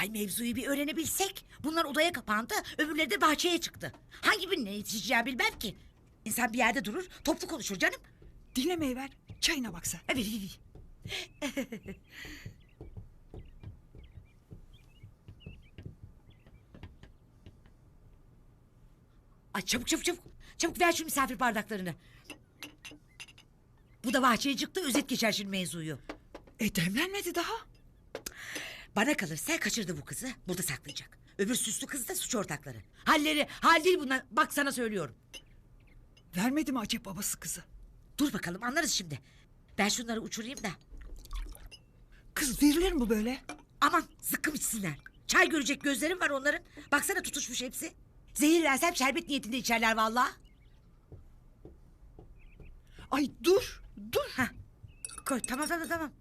Hay mevzuyu bir öğrenebilsek. Bunlar odaya kapandı, öbürleri de bahçeye çıktı. Hangi birine yetişeceği bilmem ki. İnsan bir yerde durur, toplu konuşur canım. Dinlemeyi ver. Çayına bak sen. Evet, evet, evet. Ay çabuk çabuk çabuk. Çabuk ver şu misafir bardaklarını. Bu da bahçeye çıktı, özet geçer şimdi mevzuyu. E demlenmedi daha. Bana kalırsa kaçırdı bu kızı. Burada saklayacak. Öbür süslü kız da suç ortakları. Halleri, hal değil bunlar. Bak sana söylüyorum. Vermedi mi acep babası kızı? Dur bakalım anlarız şimdi. Ben şunları uçurayım da. Kız verilir mi böyle? Aman zıkkım içsinler. Çay görecek gözlerim var onların. Baksana tutuşmuş hepsi. Zehir versem şerbet niyetinde içerler vallahi. Ay dur dur. Hah. Koy tamam tamam tamam.